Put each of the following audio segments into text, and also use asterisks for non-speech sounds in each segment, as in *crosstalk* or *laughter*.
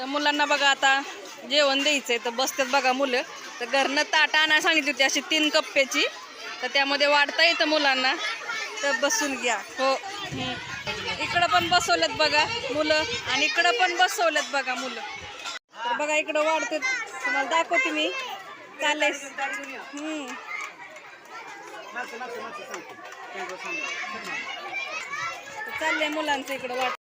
तर मुलांना बघा आता जेवण द्यायचंय तर बसतात बघा मुलं. तर घरनं ताट आणायला सांगितली होती अशी तीन कप्प्याची. तर त्यामध्ये वाढता येतं मुलांना. तर बसून घ्या. हो. इकडं पण बसवलेत बघा मुलं आणि इकडं पण बसवलेत बघा मुलं. तर बघा इकडं वाढते तुम्हाला दाखवते मी. तर चाललंय मुलांचं इकडं वाट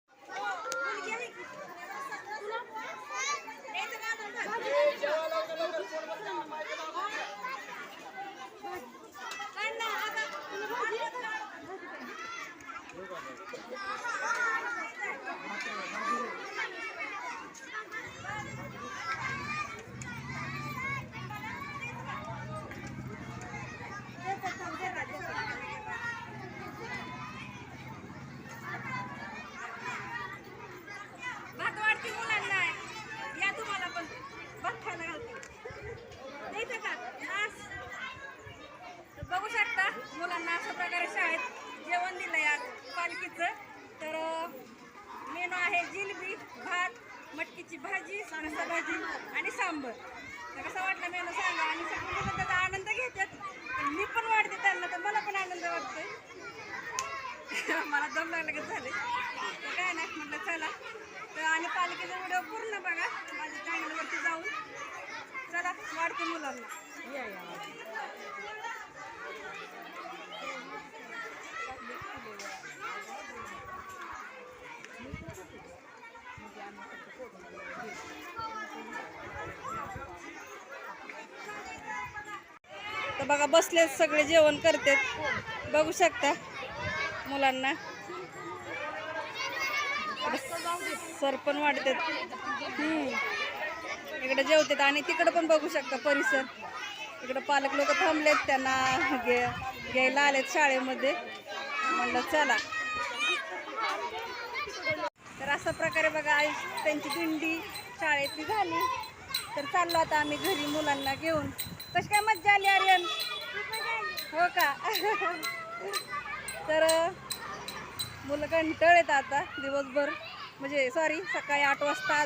भात वाढते मुलांना या तुम्हाला पण भात खायला घालते द्यायचं का आस. तर बघू शकता मुलांना अशा प्रकारे शाळेत जेवण दिलंय आज पालखीचं. तर मेनू आहे जिलबी भात मटकीची भाजी रस्सा भाजी आणि सांबर. तर कसा वाटला मेनू सांगा? आणि सगळे मुलं त्याचा आनंद घेतात. मी पण वाढते त्यांना तर मला पण आनंद वाटतोय. *laughs* मला दम लागलं झाले तर काय नाही म्हटलं चला. तर आणि पालिकेचा व्हिडिओ पूर्ण बघा. माझ्या चॅनलवरती जाऊन. चला वाढते मुलांना. या या. तर बघा बसले सगळे जेवण करतात बघू शकता मुलांना. सर पण वाढतात. हम्म. इकडे जेवतात आणि तिकडं पण बघू शकता परिसर. इकडं पालक लोक थांबलेत त्यांना घे घ्यायला आलेत शाळेमध्ये. म्हणलं चला. तर अशा प्रकारे बघा आई त्यांची दिंडी शाळेतली झाली. तर चाललो आता आम्ही घरी मुलांना घेऊन. कशी काय मज्जा आली आर्यन? हो का? तर मुलं कंटाळत आता दिवसभर. म्हणजे सॉरी सकाळी आठ वाजता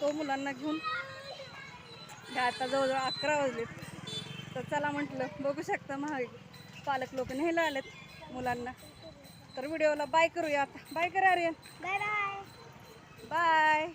तो मुलांना घेऊन. आता जवळजवळ अकरा वाजलेत. चला म्हटलं बघू शकता महाग पालक लोक न्यायला आलेत मुलांना. तर व्हिडिओला बाय करूया आता. बाय करा आर्यन. Bye bye bye